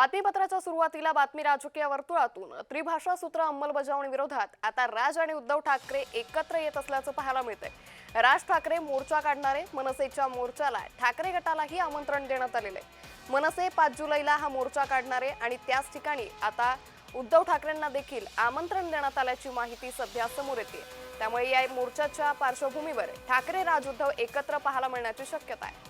बातमीपत्राच्या सुरुवातीला बातमी राजकीय वर्तुळातून. त्रिभाषा सूत्र अंमलबजावणी विरोधात आता राज आणि उद्धव ठाकरे एकत्र येत असल्याचं पाहायला मिळतंय. राज ठाकरे मोर्चा काढणारे मनसेच्या मोर्चाला ठाकरे गटालाही आमंत्रण देण्यात आलेलं आहे मनसे पाच जुलैला हा मोर्चा काढणारे आणि त्याच ठिकाणी आता उद्धव ठाकरेंना देखील आमंत्रण देण्यात आल्याची माहिती सध्या समोर येते त्यामुळे या मोर्चाच्या पार्श्वभूमीवर ठाकरे राज उद्धव एकत्र पाहायला मिळण्याची शक्यता आहे.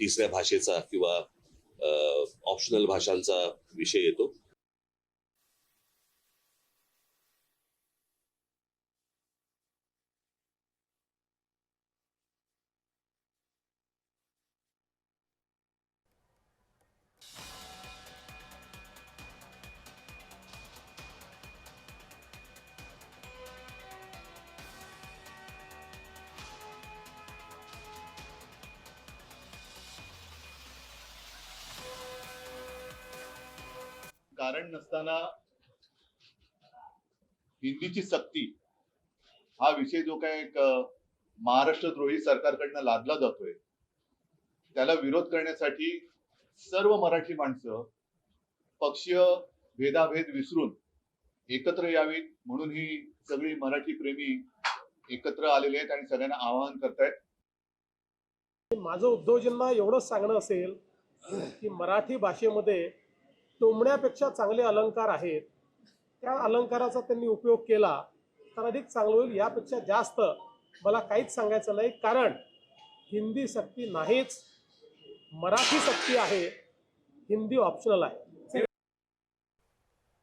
तिसऱ्या भाषेचा किंवा ऑप्शनल भाषांचा विषय येतो. कारण नसताना हिंदीची सक्ती हा विषय जो काय एक अ, महाराष्ट्रद्रोही सरकारकडनं लादला जातोय त्याला विरोध करण्यासाठी सर्व मराठी माणसं पक्षीय भेदाभेद विसरून एकत्र यावीत म्हणून ही सगळी मराठी प्रेमी एकत्र आलेले आहेत आणि सगळ्यांना आवाहन करतायत. माझं उद्धवजींना एवढंच सांगणं असेल की मराठी भाषेमध्ये टोमण्यापेक्षा चांगले अलंकार आहेत त्या अलंकाराचा त्यांनी उपयोग केला तर अधिक चांगलं होईल यापेक्षा जास्त मला काहीच सांगायचं नाही कारण हिंदी सक्ती नाहीच मराठी सक्ती आहे हिंदी ऑप्शनल आहे.